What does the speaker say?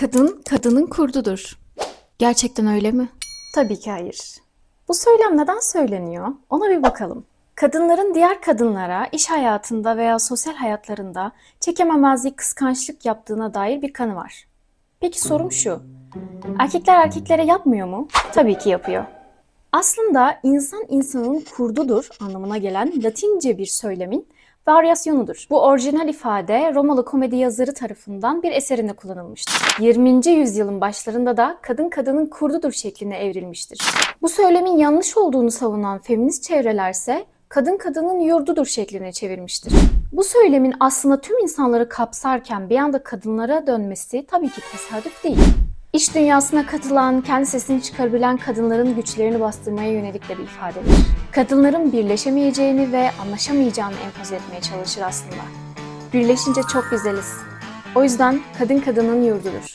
Kadın, kadının kurdudur. Gerçekten öyle mi? Tabii ki hayır. Bu söylem neden söyleniyor? Ona bir bakalım. Kadınların diğer kadınlara iş hayatında veya sosyal hayatlarında çekememezlik, kıskançlık yaptığına dair bir kanı var. Peki sorum şu. Erkekler erkeklere yapmıyor mu? Tabii ki yapıyor. Aslında insan insanın kurdudur anlamına gelen Latince bir söylemin varyasyonudur. Bu orijinal ifade Romalı komedi yazarı tarafından bir eserinde kullanılmıştır. 20. yüzyılın başlarında da kadın kadının kurdudur şekline evrilmiştir. Bu söylemin yanlış olduğunu savunan feminist çevrelerse kadın kadının yurdudur şekline çevirmiştir. Bu söylemin aslında tüm insanları kapsarken bir anda kadınlara dönmesi tabii ki tesadüf değil. İş dünyasına katılan, kendi sesini çıkarabilen kadınların güçlerini bastırmaya yönelik de bir ifadedir. Kadınların birleşemeyeceğini ve anlaşamayacağını empoze etmeye çalışır aslında. Birleşince çok güzeliz. O yüzden kadın kadının yurdudur.